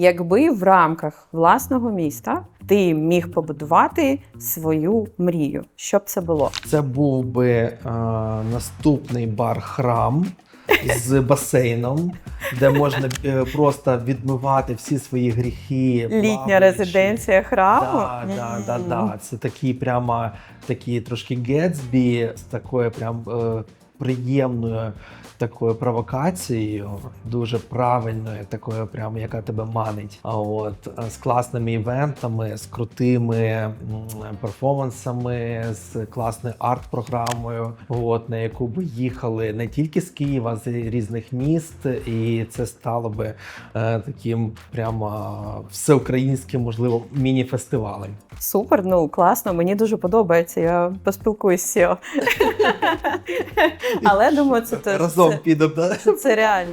Якби в рамках власного міста ти міг побудувати свою мрію, що б це було? Це був би е, наступний бар-храм з басейном, де можна е, просто відмивати всі свої гріхи. Літня плаваючи. резиденція храму? Да, да, да, да. Це такі прямо такі трошки Гетсбі з такою прям е, приємною такою провокацією, дуже правильною, такою, прям, яка тебе манить. А от е, з класними івентами, з крутими перформансами, з класною арт-програмою, от на яку би їхали не тільки з Києва, з різних міст, і це стало би е, таким прямо всеукраїнським, можливо, міні-фестивалем. Супер, ну класно, мені дуже подобається. Я поспілкуюсь з SEO. Але думаю, це, це, Разом це, підемо. да? це реально.